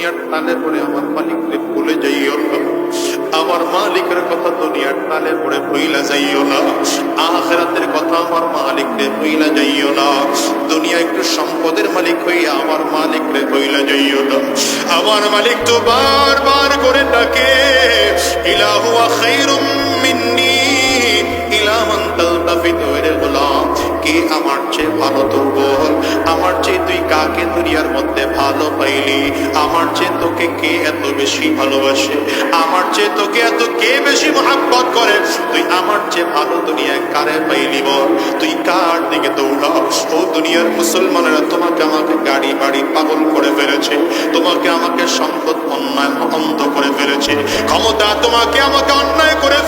দুনিয়ার তালে পরে আমার মালিককে ভুলে যাইও না। আমার মালিকের কথা দুনিয়ার তালে পরে ভুইলা যাইও না। আখেরাতের কথা আমার মালিককে ভুইলা যাইও না। দুনিয়া একটু সম্পদের মালিক হইয়া আমার মালিকরে ভুইলা যাইও না। আমার মালিক তো বারবার করে ডাকে ইলাহুয়া খাইরুম মিন্নি ইলা মান তালতাফিতু ইলাল গোলাম, কে আমার চেয়ে ভালো তো চেয়ে কাকে দুনিয়ার মধ্যে ভালো পাইলি। আমার চেয়ে তোকে কে এত বেশি ভালোবাসে? আমার চেয়ে তোকে এত কে বেশি মহাব্বত করে? তুই আমার চেয়ে ভালো দুনিয়ায় কারে পাইলি বল? তুই কার দিকে দৌড়াও? ও দুনিয়ার মুসলমানেরা তোমাকে আমাকে গাড়ি, বাড়ি পাগল করে ফেলেছে। তোমাকে আমাকে সম্পদ অন্যায় অন্ধ করে ফেলেছে। ক্ষমতা তোমাকে আমাকে অন্যায় করে